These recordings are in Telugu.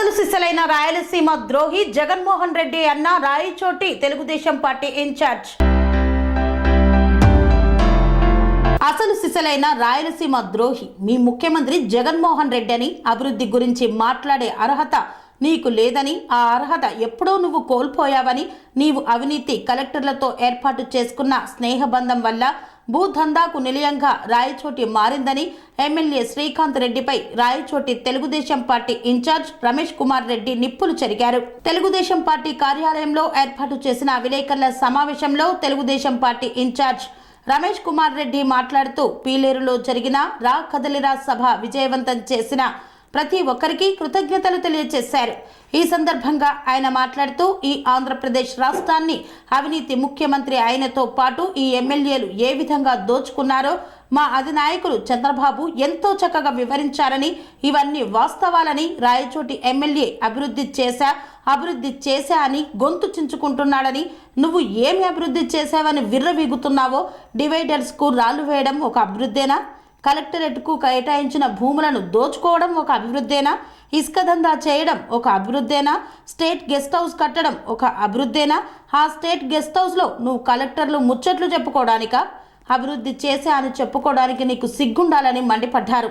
అసలు సిసలైన రాయలసీమ ద్రోహి జగన్మోహన్ రెడ్డి అన్న రాయచోటి తెలుగుదేశం పార్టీ ఇన్ఛార్జ్. అసలు సిసలైన రాయలసీమ ద్రోహి మీ ముఖ్యమంత్రి జగన్మోహన్ రెడ్డి అని అభివృద్ధి గురించి మాట్లాడే అర్హత నీకు లేదని ఆ అర్హత ఎప్పుడో నువ్వు కోల్పోయావని నీవు అవినీతి కలెక్టర్లతో ఏర్పాటు చేసుకున్న స్నేహబంధం వల్ల భూధందాకు నిలయంగా రాయచోటి మారిందని ఎమ్మెల్యే శ్రీకాంత్ రెడ్డిపై రాయచోటి తెలుగుదేశం పార్టీ ఇన్ఛార్జ్ రమేష్ కుమార్ రెడ్డి నిప్పులు చెరిగారు. తెలుగుదేశం పార్టీ కార్యాలయంలో ఏర్పాటు చేసిన విలేకరుల సమావేశంలో తెలుగుదేశం పార్టీ ఇన్ఛార్జ్ రమేష్ కుమార్ రెడ్డి మాట్లాడుతూ పీలేరులో జరిగిన రా కదలిరా సభ విజయవంతం చేసిన ప్రతి ఒక్కరికి కృతజ్ఞతలు తెలియజేశారు. ఈ సందర్భంగా ఆయన మాట్లాడుతూ ఈ ఆంధ్రప్రదేశ్ రాష్ట్రాన్ని అవినీతి ముఖ్యమంత్రి ఆయనతో పాటు ఈ ఎమ్మెల్యేలు ఏ విధంగా దోచుకున్నారో మా అధినాయకులు చంద్రబాబు ఎంతో చక్కగా వివరించారని ఇవన్నీ వాస్తవాలని రాయచోటి ఎమ్మెల్యే అభివృద్ధి చేశా అభివృద్ధి చేశా అని గొంతు చించుకుంటున్నాడని నువ్వు ఏమి అభివృద్ధి చేశావని విర్రవీగుతున్నావో డివైడర్స్కు రాళ్ళు వేయడం ఒక అభివృద్ధేనా? కలెక్టరేట్కు కేటాయించిన భూములను దోచుకోవడం ఒక అభివృద్ధేనా? ఇసుక దందా చేయడం ఒక అభివృద్ధేనా? స్టేట్ గెస్ట్ హౌస్ కట్టడం ఒక అభివృద్ధేనా? ఆ స్టేట్ గెస్ట్ హౌస్లో నువ్వు కలెక్టర్లు ముచ్చట్లు చెప్పుకోవడానికా? అభివృద్ధి చేశా అని చెప్పుకోవడానికి నీకు సిగ్గుండాలని మండిపడ్డారు.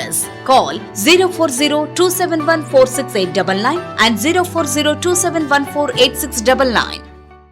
Call 040 and 040